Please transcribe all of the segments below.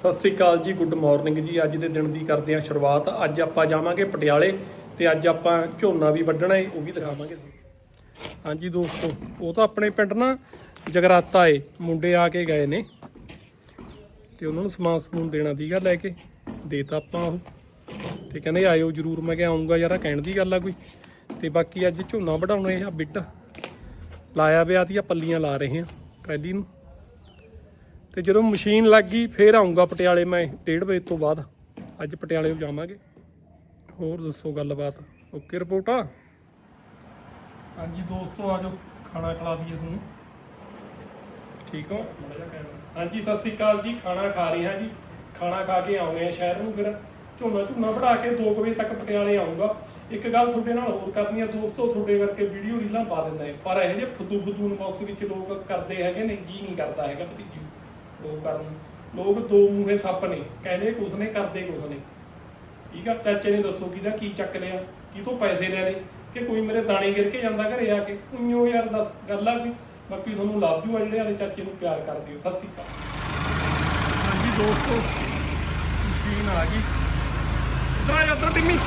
ਸਤਿ ਸ੍ਰੀ ਅਕਾਲ ਜੀ, good morning ਜੀ। ਅੱਜ ਦੇ ਦਿਨ ਦੀ ਕਰਦੇ ਹਾਂ ਸ਼ੁਰੂਆਤ। ਅੱਜ ਆਪਾਂ ਜਾਵਾਂਗੇ ਪਟਿਆਲੇ ਤੇ ਅੱਜ ਆਪਾਂ ਝੋਨਾ ਵੀ ਵੱਢਣਾ ਏ, ਉਹ ਵੀ ਦਿਖਾਵਾਂਗੇ ਹਾਂਜੀ ਦੋਸਤੋ, ਉਹ ਤਾਂ ਆਪਣੇ ਪਿੰਡ ਨਾ ਜਗਰਾਤਾ ਏ, ਮੁੰਡੇ ਆ ਕੇ ਗਏ ਨੇ। ਤੇ ਉਹਨਾਂ ਨੂੰ ਸਮਾਨ ਸਮੂਨ ਦੇਣਾ ਸੀਗਾ ਲੈ ਕੇ, ਦੇਤਾ ਆਪਾਂ ਉਹ। ਤੇ ਕਹਿੰਦੇ ਆਇਓ ਜਰੂਰ, ਮੈਂ ਕਿਹਾ ਆਉਂਗਾ ਯਾਰਾ, ਕਹਿਣ ਦੀ ਗੱਲ ਆ ਕੋਈ। ਤੇ ਬਾਕੀ ਅੱਜ ਝੋਨਾ ਵਢਾਉਣੇ ਆ ਬਿੱਟ। ਲਾਇਆ ਵਿਆਹ ਦੀਆਂ ਪੱਲੀਆਂ ਲਾ ਰਹੇ ਆ ਟਰੈਲੀ ਨੂੰ। ਤੇ ਜਦੋਂ ਮਸ਼ੀਨ ਲੱਗ ਗਈ ਫੇਰ ਆਉਂਗਾ ਪਟਿਆਲੇ ਮੈਂ 1:30 ਵਜੇ ਤੋਂ ਬਾਅਦ। ਅੱਜ ਪਟਿਆਲੇ ਜਾਵਾਂਗੇ। ਹੋਰ ਦੱਸੋ ਗੱਲਬਾਤ? Okay report? ਆ ਹਾਂਜੀ ਦੋਸਤੋ ਆਜੋ ਖਾਣਾ ਖਿਲਾ ਦਈਏ ਤੁਹਾਨੂੰ। ਠੀਕ ਹੋ? ਹਾਂਜੀ ਸਤਿ ਸ੍ਰੀ ਅਕਾਲ ਜੀ। ਖਾਣਾ ਖਾ ਰਹੇ ਹਾਂ ਜੀ। ਖਾਣਾ ਖਾ ਕੇ ਆਉਣੇ ਆ ਸ਼ਹਿਰ ਨੂੰ ਫਿਰ। ਝੋਨਾ ਝੋਨਾ ਵਢਾ ਕੇ 2 ਵਜੇ ਤੱਕ ਪਟਿਆਲੇ ਆਉਂਗਾ ਇੱਕ ਗੱਲ ਤੁਹਾਡੇ ਨਾਲ ਹੋਰ ਕਰਨੀ ਆ। ਦੋਸਤੋ ਤੁਹਾਡੇ ਕਰਕੇ ਵੀਡੀਓ ਰੀਲਾਂ ਪਾ ਦਿੰਦਾ ਹੈ। ਪਰ ਇਹ ਜੇ ਫੁੱਦੂ ਫੁੱਦੂ ਇਨਬਾਕਸ ਵਿੱਚ ਲੋਕ ਕਰਦੇ ਹੈਗੇ ਨੇ ਜੀ ਨਹੀਂ ਕਰਦਾ ਹੈਗਾ ਭਤੀਜੀ। ਲੋਕ ਕਰਨ। ਲੋਕ ਦੋ ਮੂਹੇ ਸੱਪ ਨੇ। ਕਹਿੰਦੇ ਕੁਛ ਨੇ, ਕਰਦੇ ਕੁਛ ਨੇ। ਠੀਕ ਆ? ਚਾਚੇ ਨੇ ਦੱਸੋ ਕਿਹਦਾ ਕੀ ਚੱਕ ਲਿਆ? ਕੀ ਤੋਂ ਪੈਸੇ ਲੈ ਲਏ? ਕਿ ਕੋਈ ਮੇਰੇ ਦਾਣੇ ਗਿਰ ਕੇ ਜਾਂਦਾ ਘਰੇ ਆ ਕੇ? ਉਈਓ ਯਾਰ ਦੱਸ, ਗੱਲ ਆ ਕੋਈ ਬਾਕੀ ਤੁਹਾਨੂੰ ਲੱਭ ਜੂਆ ਜਿਹੜੇ ਆਦੇ ਚਾਚੇ ਨੂੰ ਪਿਆਰ ਕਰਦੇ ਹੋ। ਸਤਿ ਸ੍ਰੀ ਅਕਾਲ। ਹਾਂਜੀ ਦੋਸਤੋ, ਮਸ਼ੀਨ ਆ ਗਈ। ਇਧਰ ਆ ਜਾ ਉੱਧਰ ਟਿੰਮੀ।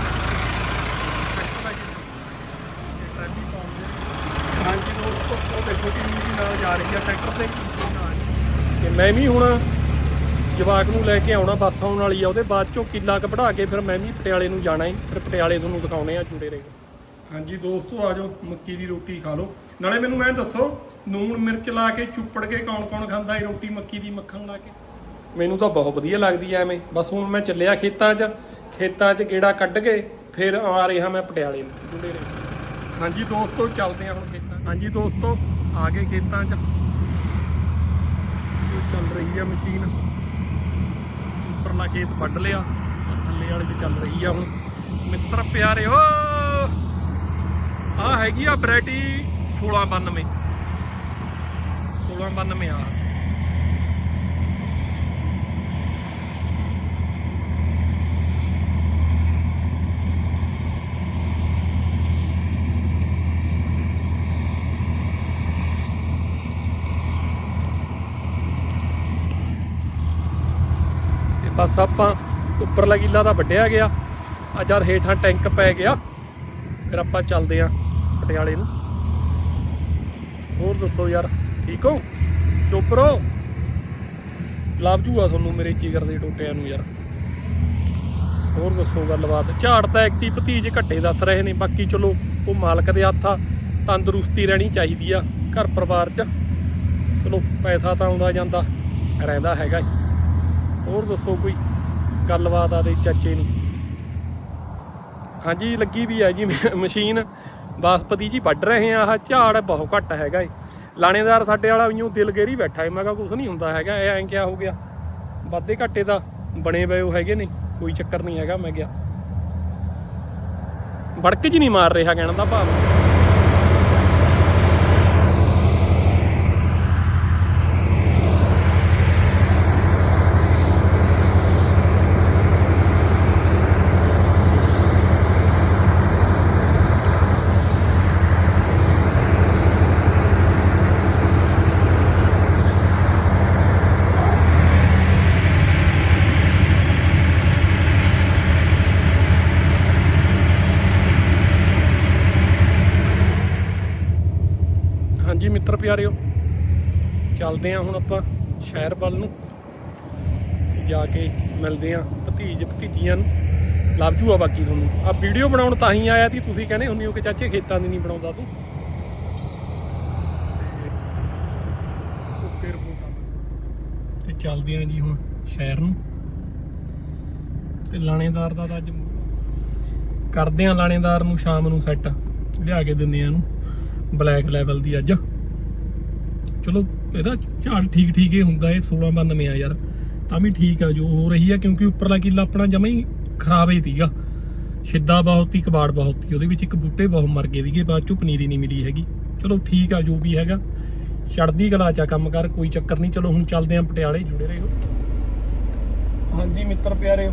ਹਾਂਜੀ ਦੋਸਤੋ, ਉਹ ਦੇਖੋ ਟਿੰਮੀ ਦੀ ਨਾਲ ਜਾ ਰਹੀ ਆ। ਟਰੈਕਟਰ ਤੇ ਮਸ਼ੀਨ ਆ ਗਈ। ਤੇ ਮੈਂ ਵੀ ਹੁਣ ਜਵਾਕ ਨੂੰ ਲੈ ਕੇ ਆਉਣਾ ਬੱਸ ਆਉਣ ਵਾਲੀ ਆ ਉਹਦੇ ਬਾਅਦ ਚੋਂ ਕਿੱਲਾ ਕ ਵਢਾ ਕੇ ਫਿਰ ਮੈਂ ਵੀ ਪਟਿਆਲੇ ਨੂੰ ਜਾਣਾ ਹੈ ਫਿਰ ਪਟਿਆਲੇ ਤੁਹਾਨੂੰ ਦਿਖਾਉਣੇ ਆ ਜੁੜੇ ਰਹੋ। ਹਾਂਜੀ ਦੋਸਤੋ ਆ ਜਾਓ ਮੱਕੀ ਦੀ ਰੋਟੀ ਖਾ ਲਓ। ਨਾਲੇ ਮੈਨੂੰ ਐਂ ਦੱਸੋ ਨੂਣ ਮਿਰਚ ਲਾ ਕੇ ਚੁੱਪੜ ਕੇ ਕੌਣ ਕੌਣ ਖਾਂਦਾ ਹੈ ਰੋਟੀ ਮੱਕੀ ਦੀ ਮੱਖਣ ਲਾ ਕੇ? ਮੈਨੂੰ ਤਾਂ ਬਹੁਤ ਵਧੀਆ ਲੱਗਦੀ ਐ ਐਵੇਂ। ਬਸ ਹੁਣ ਮੈਂ ਚੱਲਿਆ ਖੇਤਾਂ 'ਚ ਖੇਤਾਂ 'ਚ ਗੇੜਾ ਕੱਢ ਕੇ ਫਿਰ ਆ ਰਿਹਾ ਮੈਂ ਪਟਿਆਲੇ ਨੂੰ। ਜੁੜੇ ਰਹੋ। ਹਾਂਜੀ ਦੋਸਤੋ ਚੱਲਦੇ ਆ ਹੁਣ ਖੇਤਾਂ ਹਾਂਜੀ ਦੋਸਤੋ ਆ ਗਏ ਖੇਤਾਂ 'ਚ। ਚੱਲ ਰਹੀ ਆ ਮਸ਼ੀਨ। ਉੱਪਰਲਾ ਖੇਤ ਵੱਢ ਲਿਆ ਥੱਲੇ ਵਾਲੇ 'ਚ ਚੱਲ ਰਹੀ ਆ ਹੁਣ। ਮਿੱਤਰ ਪਿਆਰਿਓ ਆ ਹੈਗੀ ਆ ਵੈਰਾਈਟੀ 1692 1692 ਆ। ਬਸ ਆਪਾਂ ਉੱਪਰਲਾ ਗਿੱਲਾ ਤਾਂ ਵੱਢਿਆ ਗਿਆ। ਆ ਜਦ ਹੇਠਾਂ ਟੈਂਕ ਪੈ ਗਿਆ, ਫਿਰ ਆਪਾਂ ਚੱਲਦੇ ਆਂ ਪਟਿਆਲੇ ਨੂੰ। ਹੋਰ ਦੱਸੋ ਯਾਰ, ਠੀਕ ਹੋ? ਚੁੱਪ ਚੋਪਰੋ ਲੱਭ ਜੂਗਾ ਤੁਹਾਨੂੰ ਮੇਰੇ ਜਿਗਰ ਦੇ ਟੋਟਿਆਂ ਨੂੰ ਯਾਰ। ਹੋਰ ਦੱਸੋ ਗੱਲਬਾਤ? ਝਾੜ ਤਾਂ ਐਕਟੀ ਭਤੀਜ ਘੱਟੇ ਦੱਸ ਰਹੇ ਨੇ, ਬਾਕੀ ਚਲੋ ਉਹ ਮਾਲਕ ਦੇ ਹੱਥ ਆ, ਤੰਦਰੁਸਤੀ ਰਹਿਣੀ ਚਾਹੀਦੀ ਆ ਘਰ ਪਰਿਵਾਰ 'ਚ। ਚਲੋ, ਪੈਸਾ ਤਾਂ ਆਉਂਦਾ ਜਾਂਦਾ, ਰਹਿੰਦਾ ਹੈਗਾ ਹੀ। ਹੋਰ ਦੱਸੋ ਕੋਈ ਗੱਲਬਾਤ ਆ ਦੇ ਚਾਚੇ ਨੂੰ ਹਾਂਜੀ, ਲੱਗੀ ਵੀ ਹੈ ਜੀ ਮਸ਼ੀਨ। ਬਾਸਪਤੀ ਜੀ ਵੱਢ ਰਹੇ ਆ, ਆਹ ਝਾੜ ਬਹੁਤ ਘੱਟ ਹੈਗਾ ਏ। ਲਾਣੇਦਾਰ ਸਾਡੇ ਵਾਲਾ ਵੀਓ ਦਿਲ ਗੇਰੀ ਬੈਠਾ ਏ, ਮੈਂ ਕਿਹਾ ਕੁਝ ਨਹੀਂ ਹੁੰਦਾ ਹੈਗਾ, ਇਹ ਐਂ ਕਿਆ ਹੋ ਗਿਆ? ਵਾਧੇ ਘਾਟੇ ਦਾ ਬਣੇ ਪਏ ਉਹ ਹੈਗੇ ਨੇ, ਕੋਈ ਚੱਕਰ ਨਹੀਂ ਹੈਗਾ, ਮੈਂ ਗਿਆ ਵੜਕ ਜੀ ਨਹੀਂ ਮਾਰ ਰਿਹਾ ਕਹਿਣ ਦਾ ਭਾਵ ਹਾਂਜੀ ਮਿੱਤਰ ਪਿਆਰਿਓ। ਚੱਲਦੇ ਆ ਹੁਣ ਆਪਾਂ ਸ਼ਹਿਰ ਵੱਲ ਨੂੰ। ਜਾ ਕੇ ਮਿਲਦੇ ਆ ਭਤੀਜ ਭਤੀਜੀਆਂ ਨੂੰ। ਲੱਭ ਜੂਆ ਬਾਕੀ ਤੁਹਾਨੂੰ। ਆ ਵੀਡੀਓ ਬਣਾਉਣ ਤਾਂ ਹੀ ਆਇਆ ਸੀ, ਤੁਸੀਂ ਕਹਿੰਦੇ ਹੁੰਦੇ ਹੋ ਕਿ ਚਾਚੇ ਖੇਤਾਂ ਦੀ ਨਹੀਂ ਬਣਾਉਂਦਾ ਤੂੰ। ਓਕੇ ਤੇ ਚੱਲਦੇ ਆ ਜੀ ਹੁਣ ਸ਼ਹਿਰ ਨੂੰ। ਤੇ ਲਾਣੇਦਾਰ ਦਾ ਤਾਂ ਅੱਜ ਕਰਦੇ ਆ ਲਾਣੇਦਾਰ ਨੂੰ ਸ਼ਾਮ ਨੂੰ ਸੈੱਟ ਲਿਆ ਕੇ ਦਿੰਦੇ ਆ ਇਹਨੂੰ। ਬਲੈਕ ਲੈਵਲ ਦੀ ਅੱਜ। ਚਲੋ, ਇਹਦਾ ਝਾੜ ਠੀਕ ਠੀਕ ਹੀ ਹੁੰਦਾ ਇਹ 1692 ਆ ਯਾਰ, ਤਾਂ ਵੀ ਠੀਕ ਆ, ਜੋ ਹੋ ਰਹੀ ਆ, ਕਿਉਂਕਿ ਉੱਪਰਲਾ ਕਿੱਲਾ ਆਪਣਾ ਜਮਾ ਹੀ ਖਰਾਬ ਹੀ ਸੀਗਾ। ਛਿੱਦਾ ਬਹੁਤ ਹੀ, ਕਬਾੜ ਬਹੁਤ ਹੀ, ਉਹਦੇ ਵਿੱਚ ਇੱਕ ਬੂਟੇ ਬਹੁਤ ਮਰ ਗਏ ਸੀਗੇ, ਬਾਅਦ ਚੋਂ ਪਨੀਰੀ ਨਹੀਂ ਮਿਲੀ ਹੈਗੀ। ਚਲੋ ਠੀਕ ਆ, ਜੋ ਵੀ ਹੈਗਾ। ਚੜਦੀ ਕਲਾ ਚਾ ਕੰਮ ਕਰ, ਕੋਈ ਚੱਕਰ ਨਹੀਂ। ਚਲੋ ਹੁਣ ਚੱਲਦੇ ਆਂ ਪਟਿਆਲੇ, ਜੁੜੇ ਰਹੋ। ਹਾਂਜੀ ਮਿੱਤਰ ਪਿਆਰੇ,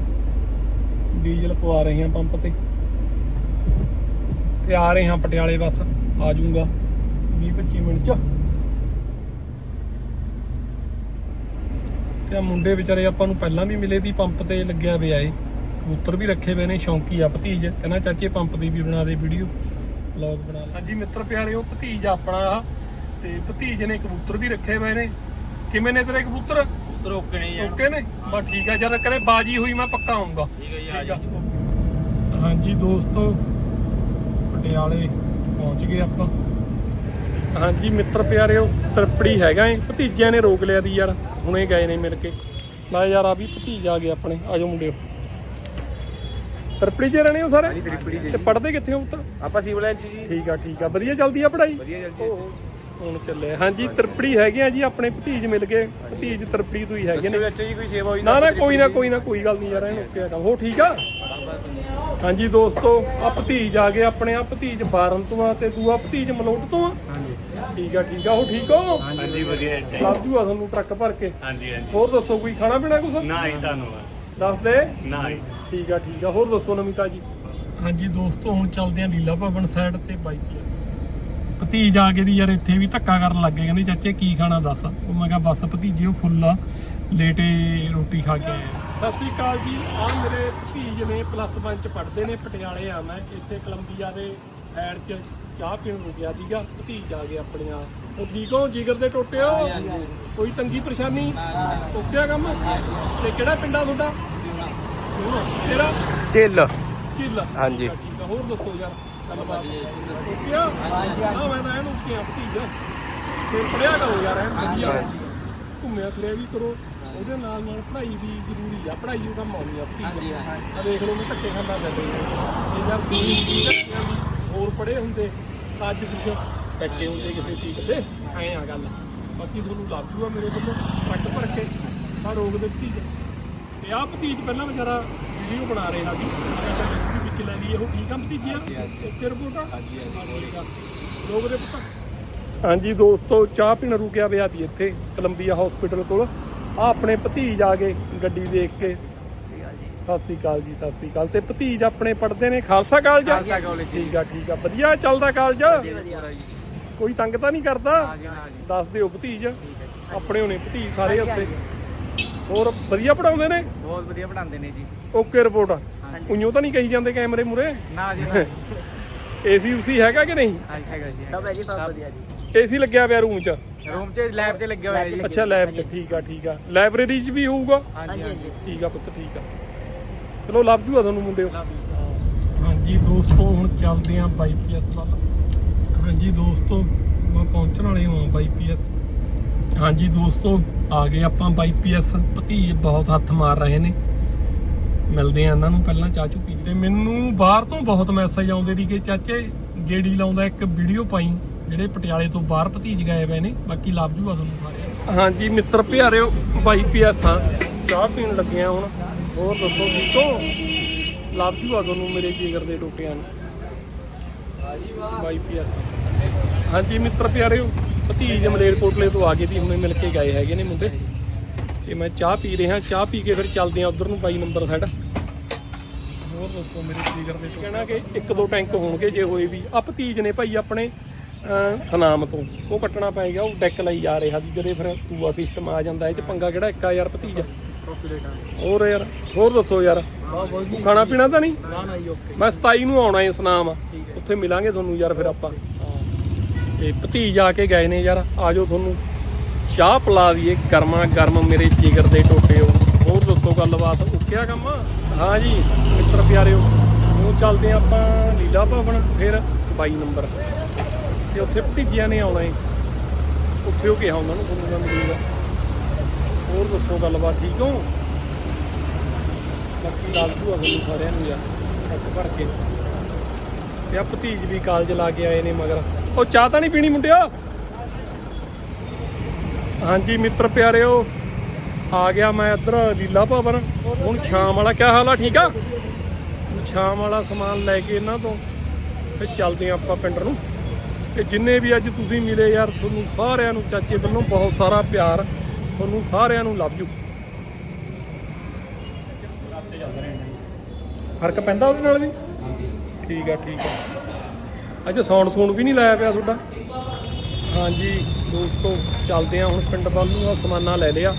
ਡੀਜ਼ਲ ਪਵਾ ਰਹੇ ਹਾਂ ਪੰਪ ਤੇ। ਤੇ ਆ ਰਹੇ ਹਾਂ ਪਟਿਆਲੇ ਬਸ ਆ ਜਾਊਂਗਾ 20 25 ਮਿੰਟ ਚ। ਤੇ ਆ ਮੁੰਡੇ ਵਿਚਾਰੇ ਆਪਾਂ ਨੂੰ ਪਹਿਲਾਂ ਵੀ ਮਿਲੇ ਦੀ ਪੰਪ ਤੇ ਲੱਗਿਆ ਪਿਆ ਏ। ਕਬੂਤਰ ਵੀ ਰੱਖੇ ਹੋਏ ਨੇ ਸ਼ੌਂਕੀ ਆ ਭਤੀਜ। ਕਹਿੰਦਾ ਚਾਚੇ ਪੰਪ ਦੀ ਵੀ ਬਣਾ ਦੇ ਵੀਡੀਓ ਵਲੌਗ ਬਣਾ ਲੈ ਹਾਂਜੀ ਮਿੱਤਰ ਪਿਆਰੇ ਉਹ ਭਤੀਜ ਆ ਆਪਣਾ ਆ। ਤੇ ਭਤੀਜ ਨੇ ਕਬੂਤਰ ਵੀ ਰੱਖੇ ਹੋਏ ਨੇ। ਕਿਵੇਂ ਨੇ ਤੇਰੇ ਕਬੂਤਰ? ਨਹੀਂ ਜਾਣ ਓਕੇ ਨੇ? ਬਸ ਠੀਕ ਆ ਜਦ ਕਰੇ ਬਾਜੀ ਹੋਈ ਮੈਂ ਪੱਕਾ ਆਉਂਗਾ। ਠੀਕ ਹੈ ਜੀ ਆ ਠੀਕ ਆ। ਜੀ। ਹਾਂਜੀ ਦੋਸਤੋ ਪਟਿਆਲੇ ਪਹੁੰਚ ਗਏ ਆਪਾਂ। ਹਾਂਜੀ ਮਿੱਤਰ ਪਿਆਰਿਓ ਤਰਪੜੀ ਹੈਗਾ ਏ। ਭਤੀਜਿਆਂ ਨੇ ਰੋਕ ਲਿਆ ਦੀ ਯਾਰ। ਹੁਣੇ ਗਏ ਨੇ ਮਿਲ ਕੇ। ਨਾ ਯਾਰ ਆ ਵੀ ਭਤੀਜ ਆ ਗਏ ਆਪਣੇ ਆਜੋ ਮੁੰਡਿਓ। ਤਰਪੜੀ 'ਚ ਰਹਿਣੇ ਹੋ ਸਾਰੇ? ਹਾਂਜੀ, ਤ੍ਰਿਪੜੀ 'ਚ ਤੇ ਜੀ। ਪੜਦੇ ਕਿੱਥੇ ਹੋ ਪੁੱਤ? ਆਪਾਂ ਸਿਵਲ ਚ ਜੀ। ਠੀਕ ਆ ਠੀਕ ਆ। ਵਧੀਆ ਚੱਲਦੀ ਆ ਪੜ੍ਹਾਈ? ਵਧੀਆ ਚੱਲਦੀ ਹੈ ਹੁਣ ਚੱਲੇ ਹਾਂਜੀ ਤਰਪੜੀ ਹੈਗੇ ਆ ਜੀ ਆਪਣੇ ਭਤੀਜ ਮਿਲ ਗਏ। ਭਤੀਜ ਤਰਪੜੀ ਤੋਂ ਹੀ ਹੈਗੇ ਨੇ। ਅੱਛਾ ਜੀ ਕੋਈ ਸੇਵਾ ਹੋਈ ਨਾ ਨਾ ਕੋਈ ਨਾ ਕੋਈ ਨਾ ਕੋਈ ਗੱਲ ਨਹੀਂ ਯਾਰ ਐਨ ਓਕੇ ਆ ਕੰਮ। ਹੋ ਠੀਕ ਆ? ਹਾਂਜੀ ਦੋਸਤੋ ਆ ਭਤੀਜ ਆ ਗਏ ਆਪਣੇ ਆ ਭਤੀਜ ਬਾਰਨ ਤੋਂ ਆ ਤੇ ਦੂਆ ਭਤੀਜ ਮਲੋਟ ਤੋਂ ਆ। ਠੀਕ ਆ ਠੀਕ ਆ ਹੋ ਠੀਕ ਹੋ? ਹਾਂਜੀ ਵਧੀਆ ਜੀ। ਲੱਗ ਜੂਆ ਤੁਹਾਨੂੰ ਟਰੱਕ ਭਰ ਕੇ। ਹਾਂਜੀ ਹਾਂਜੀ। ਹੋਰ ਦੱਸੋ ਕੋਈ ਖਾਣਾ ਪੀਣਾ ਕੁਛ? ਨਾ ਹੀ ਧੰਨਵਾਦ। ਦੱਸ ਦੇ। ਨਾ ਹੀ ਠੀਕ ਆ ਠੀਕ ਆ। ਹੋਰ ਦੱਸੋ ਨਮਿਤਾ ਜੀ ਹਾਂਜੀ ਦੋਸਤੋ ਹੁਣ ਚੱਲਦੇ ਆ ਲੀਲਾ ਭਵਨ ਸਾਈਡ ਤੇ ਬਾਈਕ ਭਤੀਜ ਆ ਕੇ ਦੀ ਯਾਰ ਇੱਥੇ ਵੀ ਧੱਕਾ ਕਰਨ ਲੱਗੇ ਕਹਿੰਦੇ ਚਾਚੇ ਕੀ ਖਾਣਾ ਦੱਸ? ਉਹ ਮੈਂ ਕਿਹਾ ਬਸ ਭਤੀਜਿਓ ਫੁੱਲ ਆ। ਲੇਟੇ ਰੋਟੀ ਖਾ ਕੇ ਆਏ ਆ। ਸਤਿ ਸ਼੍ਰੀ ਅਕਾਲ ਜੀ। ਆ ਮੇਰੇ ਭਤੀਜ ਨੇ ਪਲੱਸ 1 ਚ ਪੜ੍ਹਦੇ ਨੇ ਪਟਿਆਲੇ ਆ ਮੈਂ। ਇੱਥੇ ਕੋਲੰਬੀਆ ਦੇ ਸਾਈਡ 'ਚ ਚਾਹ ਪੀਣ ਰੁਕਿਆ ਸੀਗਾ ਭਤੀਜ ਆ ਗਏ ਆਪਣੇ ਆ ਉਹ ਠੀਕ ਜਿਗਰ ਦੇ ਟੋਟਿਓ ਕੋਈ ਤੰਗੀ ਪਰੇਸ਼ਾਨੀ? ਓਕੇ ਆ ਕੰਮ? ਤੇ ਕਿਹੜਾ ਪਿੰਡਾ ਤੁਹਾਡਾ? ਤੇਰਾ ਚਿੱਲ ਕਿੱਲ ਹਾਂਜੀ। ਠੀਕ ਆ, ਆ। ਹੋਰ ਦੱਸੋ ਯਾਰ ਗੱਲਬਾਤ। ਓਕੇ ਆ ਹਾਂ ਮੈਂ ਤਾਂ ਇਹਨੂੰ ਕਿਹਾ ਭਤੀਜ। ਫਿਰ ਪੜਿਆ ਕਰੋ ਯਾਰ ਐਨ ਵਧੀਆ। ਘੁੰਮਿਆ ਫਿਰਿਆ ਵੀ ਕਰੋ। ਉਹਦੇ ਨਾਲ ਨਾਲ ਪੜ੍ਹਾਈ ਵੀ ਜ਼ਰੂਰੀ ਆ। ਪੜ੍ਹਾਈ ਉਹ ਕੰਮ ਆਉਣੀ ਆ ਭਤੀਜ। ਆ ਦੇਖ ਲਓ ਮੈਂ ਧੱਕੇ ਖਾਂਦਾ ਫਿਰਦਾ। ਇਹ ਯਾਰ ਆ ਵੀ? ਹੋਰ ਪੜੇ ਹੁੰਦੇ ਤਾਂ ਅੱਜ ਬੈਠੇ ਹੁੰਦੇ ਕਿਸੇ ਸੀਟ ਤੇ ਐਂ ਆ ਗੱਲ। ਬਾਕੀ ਤੁਹਾਨੂੰ ਲੱਗ ਜੂਗਾ ਮੇਰੇ ਵੱਲੋਂ ਟਰੱਕ ਭਰ ਕੇ ਆ ਰੋਕ ਦਿੱਤੀ ਜੀ ਤੇ ਆ ਭਤੀਜ ਪਹਿਲਾਂ ਵਿਚਾਰਾ ਵੀਡੀਓ ਬਣਾ ਰਿਹਾ ਸੀ। ਮੈਂ ਵਿੱਚ ਲੈ ਲਈਏ ਉਹ ਠੀਕ ਆ ਭਤੀਜੀਆ ਓਕੇ ਰਿਪੋਰਟ ਆ? ਹਾਂਜੀ ਹਾਂਜੀ ਲੋਕ ਦੇ ਪੁੱਤ ਹਾਂਜੀ ਦੋਸਤੋ ਚਾਹ ਪੀਣ ਰੁਕਿਆ ਪਿਆ ਸੀ ਇੱਥੇ ਕੋਲੰਬੀਆ ਹਸਪੀਟਲ ਕੋਲ। ਆ ਆਪਣੇ ਭਤੀਜ ਆ ਗਏ ਗੱਡੀ ਦੇਖ ਕੇ। ਸਤਿ ਸ੍ਰੀ ਅਕਾਲ ਜੀ ਸਤਿ ਸ੍ਰੀ ਅਕਾਲ। ਤੇ ਭਤੀਜ ਆਪਣੇ ਪੜਦੇ ਨੇ? ਖਾਲਸਾ ਕਾਲਜ? ਖਾਲਸਾ ਕਾਲਜ। ਠੀਕ ਆ ਠੀਕ ਆ। ਵਧੀਆ ਚੱਲਦਾ ਕਾਲਜ? ਕੋਈ ਤੰਗ ਤਾਂ ਨਹੀਂ ਕਰਦਾ? ਦੱਸ ਦਿਓ ਭਤੀਜ। ਆਪਣੇ ਹੋਣੇ ਭਤੀਜ ਸਾਰੇ ਉੱਤੇ ਹੋਰ ਵਧੀਆ ਪੜਾਉਂਦੇ ਨੇ? ਬਹੁਤ ਵਧੀਆ ਪੜਾਉਂਦੇ ਨੇ ਜੀ। Okay report. ਉਈਓ ਤਾਂ ਨਹੀਂ ਕਹੀ ਜਾਂਦੇ ਕੈਮਰੇ ਮੂਰੇ ਨਾ ਜੀ ਨਾ ਏਸੀ ਉਸੀ ਹੈਗਾ ਕਿ ਨਹੀਂ? ਹੈਗਾ ਜੀ ਸਭ ਹੈ ਜੀ ਸਭ ਵਧੀਆ ਜੀ। ਏਸੀ ਲੱਗਿਆ ਪਿਆ ਰੂਮ 'ਚ? ਰੂਮ 'ਚ ਲੈਬ 'ਚ ਲੱਗਿਆ ਹੋਇਆ ਜੀ। ਅੱਛਾ ਲੈਬ 'ਚ। ਠੀਕ ਆ ਠੀਕ ਆ। ਲਾਇਬ੍ਰੇਰੀ 'ਚ ਵੀ ਹੋਊਗਾ? ਹਾਂਜੀ ਹਾਂਜੀ। ਠੀਕ ਆ ਪੁੱਤ ਠੀਕ ਆ। ਚਲੋ ਲੱਭ ਜੂਆ ਤੁਹਾਨੂੰ ਮੁੰਡਿਓ ਹਾਂਜੀ ਦੋਸਤੋ ਹੁਣ ਚੱਲਦੇ ਆਂ ਬਾਈਪੀਐਸ ਵੱਲ। ਹਾਂਜੀ ਦੋਸਤੋ ਮੈਂ ਪਹੁੰਚਣ ਵਾਲੇ ਹਾਂ ਬਾਈਪੀਐਸ ਹਾਂਜੀ ਦੋਸਤੋ ਆ ਗਏ ਆਪਾਂ ਬਾਈਪੀਐਸ ਭਤੀਜ ਬਹੁਤ ਹੱਥ ਮਾਰ ਰਹੇ ਨੇ। ਮਿਲਦੇ ਆ ਇਹਨਾਂ ਨੂੰ ਪਹਿਲਾਂ ਚਾਚੂ ਪੀਂਦੇ ਮੈਨੂੰ ਬਾਹਰ ਤੋਂ ਬਹੁਤ ਮੈਸੇਜ ਆਉਂਦੇ ਦੀ ਕਿ ਚਾਚੇ ਗੇੜੀ ਲਾਉਂਦਾ ਇੱਕ ਵੀਡੀਓ ਪਾਈ ਜਿਹੜੇ ਪਟਿਆਲੇ ਤੋਂ ਬਾਹਰ ਭਤੀਜ ਗਏ ਪਏ ਨੇ। ਬਾਕੀ ਲੱਭ ਜੂਗਾ ਤੁਹਾਨੂੰ ਸਾਰੇ ਹਾਂਜੀ ਮਿੱਤਰ ਪਿਆਰਿਓ ਬਾਈਪੀਐਸ ਆ। ਚਾਹ ਪੀਣ ਲੱਗੇ ਆ ਹੁਣ। ਹੋਰ ਦੱਸੋ, ਠੀਕ ਹੋ? ਲੱਭ ਜੂਗਾ ਤੁਹਾਨੂੰ ਮੇਰੇ ਜਿਗਰ ਦੇ ਟੋਟਿਆਂ ਨੂੰ। ਬਾਈਪੀਐਸ ਹਾਂਜੀ, ਮਿੱਤਰ ਪਿਆਰਿਓ, ਭਤੀਜ ਮਲੇਰਕੋਟਲੇ ਤੋਂ ਆ ਗਏ ਦੀ ਹੁਣੇ ਮਿਲ ਕੇ ਗਏ ਹੈਗੇ ਨੇ ਮੁੰਡੇ। ਤੇ ਮੈਂ ਚਾਹ ਪੀ ਰਿਹਾ, ਚਾਹ ਪੀ ਕੇ ਫਿਰ ਚੱਲਦੇ ਆ ਉਧਰ ਨੂੰ ਬਾਈ ਨੰਬਰ ਸਾਈਡ ਹੋਰ ਦੱਸੋ, ਮੇਰੇ ਜਿਗਰ ਦੇ ਕਹਿਣਾ ਕਿ ਇੱਕ ਦੋ ਟੈਂਕ ਹੋਣਗੇ ਜੇ ਹੋਏ ਵੀ। ਆ ਭਤੀਜ ਨੇ ਭਾਈ ਆਪਣੇ ਸਨਾਮ ਤੋਂ। ਉਹ ਕੱਟਣਾ ਪੈ ਗਿਆ, ਉਹ ਡੈਕ ਲਈ ਜਾ ਰਿਹਾ ਸੀ ਜਦੇ ਫਿਰ ਦੂਆ ਸਿਸਟਮ ਆ ਜਾਂਦਾ। ਇਹ ਚ ਪੰਗਾ ਕਿਹੜਾ? ਇੱਕ ਆ ਯਾਰ ਭਤੀਜ ਹੋਰ ਯਾਰ ਹੋਰ ਦੱਸੋ ਯਾਰ। ਖਾਣਾ ਪੀਣਾ ਤਾਂ ਨਹੀਂ? ਨਾ ਨਾ ਜੀ ਓਕੇ ਮੈਂ 27 ਨੂੰ ਆਉਣਾ ਹੈ ਸਨਾਮ। ਉੱਥੇ ਮਿਲਾਂਗੇ ਤੁਹਾਨੂੰ ਯਾਰ ਫਿਰ ਆਪਾਂ। ਤੇ ਭਤੀਜ ਆ ਕੇ ਗਏ ਨੇ ਯਾਰ ਆਜੋ ਤੁਹਾਨੂੰ। ਚਾਹ ਪਿਲਾ ਦਈਏ ਗਰਮਾ ਗਰਮ ਮੇਰੇ ਜਿਗਰ ਦੇ ਟੋਟੇ ਹੋ ਹੋਰ ਦੱਸੋ ਗੱਲਬਾਤ ਓਕੇ ਆ ਕੰਮ? ਹਾਂ ਜੀ ਮਿੱਤਰ ਪਿਆਰਿਓ ਹੁਣ ਚੱਲਦੇ ਆਪਾਂ ਲੀਲਾ ਭਵਨ ਫਿਰ 22 ਨੰਬਰ। ਤੇ ਉੱਥੇ ਭਤੀਜਿਆਂ ਨੇ ਆਉਣਾ ਹੈ ਉੱਥੇ ਉਹ ਕਿਹਾ ਉਹਨਾਂ ਨੂੰ ਤੁਹਾਨੂੰ ਮਿਲੂਗਾ। ਹੋਰ ਦੱਸੋ ਗੱਲਬਾਤ, ਠੀਕ ਹੋ? ਬਾਕੀ ਲਾਲ ਭੂਆ ਤੁਹਾਨੂੰ ਸਾਰਿਆਂ ਨੂੰ ਯਾਰ ਟੱਕ ਭਰ ਕੇ। ਤੇ ਆ ਭਤੀਜ ਵੀ ਕਾਲਜ ਲਾ ਕੇ ਆਏ ਨੇ ਮਗਰ। ਉਹ ਚਾਹ ਤਾਂ ਨਹੀਂ ਪੀਣੀ ਮੁੰਡਿਆ ਹਾਂਜੀ ਮਿੱਤਰ ਪਿਆਰਿਓ, ਆ ਗਿਆ ਮੈਂ ਇੱਧਰ ਲੀਲਾ ਭਵਨ। ਹੁਣ ਸ਼ਾਮ ਵਾਲਾ ਕਿਆ ਹਾਲ ਆ, ਠੀਕ ਆ? ਸ਼ਾਮ ਵਾਲਾ ਸਮਾਨ ਲੈ ਕੇ ਇਹਨਾਂ ਤੋਂ, ਫਿਰ ਚੱਲਦੇ ਹਾਂ ਆਪਾਂ ਪਿੰਡ ਨੂੰ। ਤੇ ਜਿੰਨੇ ਵੀ ਅੱਜ ਤੁਸੀਂ ਮਿਲੇ ਯਾਰ, ਤੁਹਾਨੂੰ ਸਾਰਿਆਂ ਨੂੰ ਚਾਚੇ ਵੱਲੋਂ ਬਹੁਤ ਸਾਰਾ ਪਿਆਰ। ਤੁਹਾਨੂੰ ਸਾਰਿਆਂ ਨੂੰ ਲਵ ਯੂ ਫ਼ਰਕ ਪੈਂਦਾ ਉਹਦੇ ਨਾਲ ਵੀ? ਠੀਕ ਆ ਠੀਕ ਆ। ਅੱਜ ਸਾਊਂਡ ਸੂਣ ਵੀ ਨਹੀਂ ਲਾਇਆ ਪਿਆ ਤੁਹਾਡਾ? ਹਾਂਜੀ, ਦੋਸਤੋ, ਚੱਲਦੇ ਆ ਹੁਣ ਪਿੰਡ ਵੱਲ ਨੂੰ ਆ ਸਮਾਨਾ ਲੈ ਲਿਆ।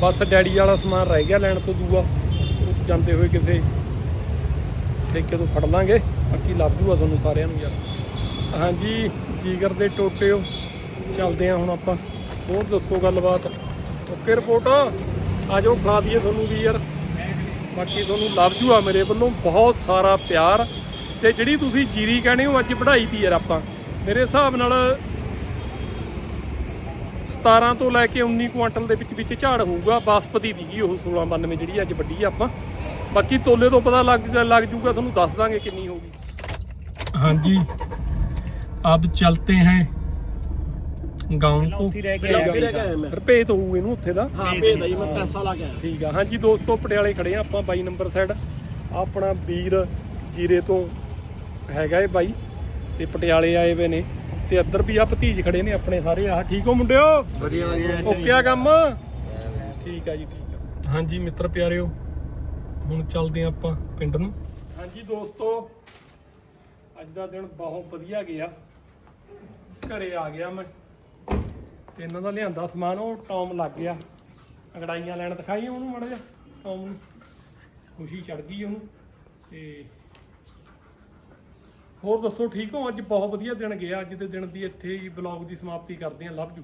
ਬਸ ਡੈਡੀ ਵਾਲਾ ਸਮਾਨ ਰਹਿ ਗਿਆ ਲੈਣ ਤੋਂ ਦੂਆ। ਜਾਂਦੇ ਹੋਏ ਕਿਸੇ ਠੇਕੇ ਤੋਂ ਫੜ ਲਾਂਗੇ। ਬਾਕੀ ਲੱਭ ਜੂਗਾ ਤੁਹਾਨੂੰ ਸਾਰਿਆਂ ਨੂੰ ਯਾਰ। ਹਾਂਜੀ, ਜੀਗਰ ਦੇ ਟੋਟਿਓ ਚੱਲਦੇ ਆ ਹੁਣ ਆਪਾਂ। ਹੋਰ ਦੱਸੋ ਗੱਲਬਾਤ? Okay report. ਆ ਜਾਓ ਖਾ ਦਈਏ ਤੁਹਾਨੂੰ ਵੀ ਯਾਰ। ਬਾਕੀ ਤੁਹਾਨੂੰ ਲਵ ਜੂ ਆ ਮੇਰੇ ਵੱਲੋਂ, ਬਹੁਤ ਸਾਰਾ ਪਿਆਰ। ਤੇ ਜਿਹੜੀ ਤੁਸੀਂ ਜੀਰੀ ਕਹਿੰਦੇ ਹੋ, ਅੱਜ ਵਢਾਈ ਤੀ ਯਾਰ ਆਪਾਂ। ਮੇਰੇ ਹਿਸਾਬ ਨਾਲ 17 ਤੋਂ ਲੈ ਕੇ 19 ਕੁਆਂਟਲ ਦੇ ਵਿੱਚ ਵਿੱਚ ਝਾੜ ਹੋਊਗਾ। ਬਾਸਪਤੀ ਦੀਗੀ ਉਹ 1692 ਜਿਹੜੀ ਅੱਜ ਵੱਡੀ ਆਪਾਂ। ਬਾਕੀ ਤੋਲੇ ਤੋਂ ਪਤਾ ਲੱਗ ਲੱਗ ਜੂਗਾ, ਤੁਹਾਨੂੰ ਦੱਸ ਦਾਂਗੇ ਕਿੰਨੀ ਹੋਊਗੀ ਹਾਂਜੀ। ਅਬ ਚਲਤੇ हैं ਗਾਉਂ ਤੋਂ ਰੁਪਏ ਤੋਂ ਹੋਊ ਇਹਨੂੰ ਉੱਥੇ ਦਾ। ਹਾਂ ਭੇਜਦਾ ਜੀ ਮੈਂ ਪੈਸਾ ਲਾ ਕੇ ਠੀਕ ਆ। ਹਾਂਜੀ ਦੋਸਤੋ ਪਟਿਆਲੇ ਖੜੇ ਆ ਆਪਾਂ 22 ਨੰਬਰ ਸਾਈਡ ਆਪਣਾ ਵੀਰ ਜੀਰੇ ਤੋਂ ਹੈਗਾ ਇਹ ਬਾਈ ਤੇ ਪਟਿਆਲੇ ਆਏ ਵੇ ਨੇ। ਤੇ ਇੱਧਰ ਵੀ ਆ ਭਤੀਜ ਖੜੇ ਨੇ ਆਪਣੇ ਸਾਰੇ ਆਹ। ਠੀਕ ਹੋ ਮੁੰਡਿਓ? ਵਧੀਆ ਵਧੀਆ ਓਕੇ ਆ ਕੰਮ? ਠੀਕ ਆ ਜੀ ਠੀਕ ਆ। ਹਾਂਜੀ ਮਿੱਤਰ ਪਿਆਰਿਓ ਹੁਣ ਚੱਲਦੇ ਆ ਆਪਾਂ ਪਿੰਡ ਨੂੰ। ਹਾਂਜੀ ਦੋਸਤੋ ਅੱਜ ਦਾ ਦਿਨ ਬਹੁਤ ਵਧੀਆ ਗਿਆ। ਘਰੇ ਆ ਗਿਆ ਮੈਂ। ਇਹਨਾਂ ਦਾ ਲਿਆਂਦਾ ਸਮਾਨ, ਉਹ ਟੌਮ ਲੱਗ ਗਿਆ। ਅੰਗੜਾਈਆਂ ਲੈਣ ਦਿਖਾਈ ਉਹਨੂੰ ਮੜਾ ਜਾ ਟੌਮ ਨੂੰ। ਖੁਸ਼ੀ ਚੜ ਗਈ ਉਹਨੂੰ। ਤੇ ਹੋਰ ਦੱਸੋ, ਠੀਕ ਹੋ? ਅੱਜ ਬਹੁਤ ਵਧੀਆ ਦਿਨ ਗਿਆ। ਅੱਜ ਦੇ ਦਿਨ ਦੀ ਇੱਥੇ ਹੀ ਬਲੌਗ ਦੀ ਸਮਾਪਤੀ ਕਰਦੇ ਹਾਂ। Love you